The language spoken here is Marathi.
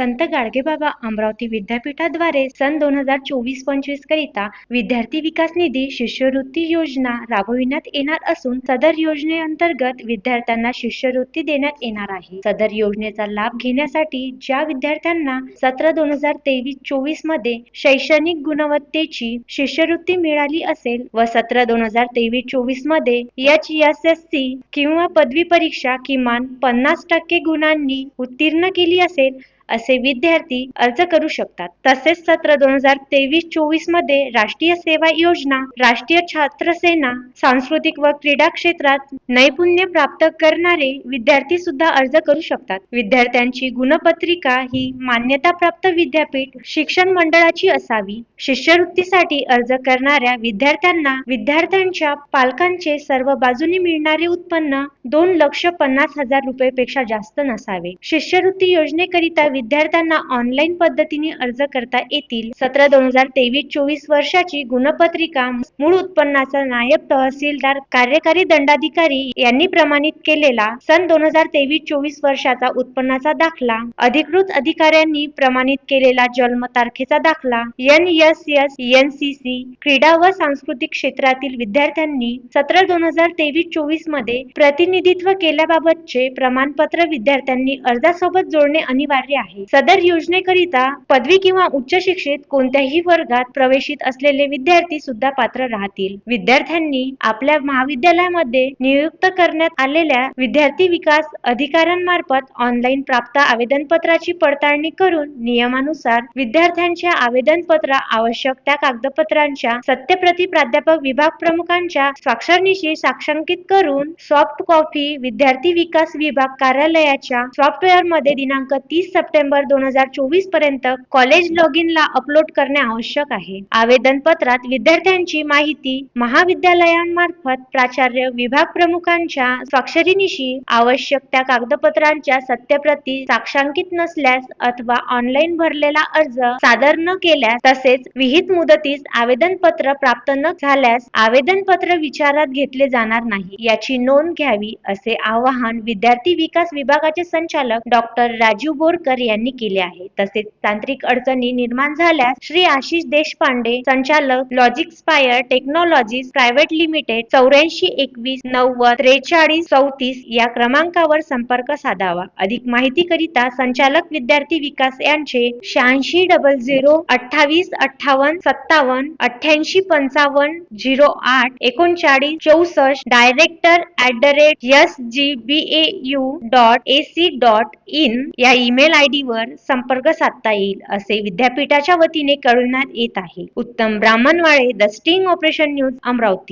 संत गाडगेबाबा अमरावती विद्यापीठाद्वारे सन दोन हजार चोवीस पंचवीस करिता विद्यार्थी विकास निधी शिष्यवृत्ती योजना राबविण्यात येणार असून सदर योजनेअंतर्गत विद्यार्थ्यांना शिष्यवृत्ती देण्यात येणार आहे. सदर योजनेचा लाभ घेण्यासाठी ज्या विद्यार्थ्यांना सत्र दोन हजार तेवीस चोवीसमध्ये शैक्षणिक गुणवत्तेची शिष्यवृत्ती मिळाली असेल व सत्र दोन हजार तेवीस चोवीसमध्ये एच एस एस सी किंवा पदवी परीक्षा किमान पन्नास टक्के गुणांनी उत्तीर्ण केली असेल असे विद्यार्थी अर्ज करू शकतात. तसेच सत्र दोन हजार तेवीस चोवीसमध्ये राष्ट्रीय सेवा योजना राष्ट्रीय छात्र सेना सांस्कृतिक व क्रीडा क्षेत्रात नैपुण्य प्राप्त करणारे विद्यार्थी सुद्धा अर्ज करू शकतात. विद्यार्थ्यांची गुणपत्रिका ही मान्यता प्राप्त विद्यापीठ शिक्षण मंडळाची असावी. शिष्यवृत्तीसाठी अर्ज करणाऱ्या विद्यार्थ्यांना विद्यार्थ्यांच्या पालकांचे सर्व बाजूनी मिळणारे उत्पन्न दोन लक्ष पन्नास हजार रुपये जास्त नसावे. शिष्यवृत्ती योजनेकरिता विद्यार्थ्यांना ऑनलाईन पद्धतीने अर्ज करता येतील. सत्र दोन हजार तेवीस चोवीस वर्षाची गुणपत्रिका मूळ उत्पन्नाचा नायब तहसीलदार कार्यकारी दंडाधिकारी यांनी प्रमाणित केलेला सन दोन हजार तेवीस चोवीस वर्षाचा उत्पन्नाचा दाखला अधिकृत अधिकाऱ्यांनी प्रमाणित केलेला जन्म तारखेचा दाखला N S S N C C क्रीडा व सांस्कृतिक क्षेत्रातील विद्यार्थ्यांनी सत्र दोन हजार तेवीस चोवीसमध्ये प्रतिनिधित्व केल्याबाबतचे प्रमाणपत्र विद्यार्थ्यांनी अर्जासोबत जोडणे अनिवार्य आहे. आहे. सदर योजनेकरिता पदवी किंवा उच्च शिक्षित कोणत्याही वर्गात प्रवेशित असलेले विद्यार्थी सुद्धा पात्र राहतील. विद्यार्थ्यांनी आपल्या महाविद्यालयामध्ये नियुक्त करण्यात आलेल्या विद्यार्थी विकास अधिकाऱ्यांमार्फत ऑनलाईन प्राप्त आवेदनपत्राची पडताळणी करून नियमानुसार विद्यार्थ्यांच्या आवेदनपत्र आवश्यक त्या कागदपत्रांच्या सत्यप्रती प्राध्यापक विभाग प्रमुखांच्या स्वाक्षरणीशी साक्षांकित करून सॉफ्ट कॉपी विद्यार्थी विकास विभाग कार्यालयाच्या सॉफ्टवेअरमध्ये दिनांक तीस सप्टेंबर दोन हजार चोवीसपर्यंत कॉलेज लॉगिन ला अपलोड करणे आवश्यक आहे. आवेदन पत्रात विद्यार्थ्यांची माहिती महाविद्यालयांमार्फत प्राचार्य विभाग प्रमुखांच्या स्वाक्षरीनिशी आवश्यक त्या कागदपत्रांच्या सत्यप्रती साक्षांकित नसल्यास अथवा ऑनलाईन भरलेला अर्ज सादर न केल्यास तसेच विहित मुदतीस आवेदन पत्र प्राप्त न झाल्यास आवेदन पत्र विचारात घेतले जाणार नाही. याची नोंद घ्यावी असे आवाहन विद्यार्थी विकास विभागाचे संचालक डॉक्टर राजीव बोरकर यांनी केले आहे. तसेच तांत्रिक अडचणी निर्माण झाल्यास श्री आशिष देशपांडे संचालक logic spire technologies private limited चौऱ्याऐंशी एकवीस नव्वद त्रेचाळीस चौतीस या क्रमांकावर संपर्क साधावा. अधिक माहिती करिता संचालक विद्यार्थी विकास यांचे शहाऐंशी डबल झिरो अठ्ठावीस अठ्ठावन्न सत्तावन्न अठ्ठ्याऐंशी पंचावन्न झिरो आठ एकोणचाळीस चौसष्ट director at the rate S G B A U dot A C dot in या ईमेल आय आयडीवर वर संपर्क साधता येईल असे विद्यापीठाच्या वतीने कळविण्यात येत आहे. Uttam Brahmanwale the sting operation news Amravati.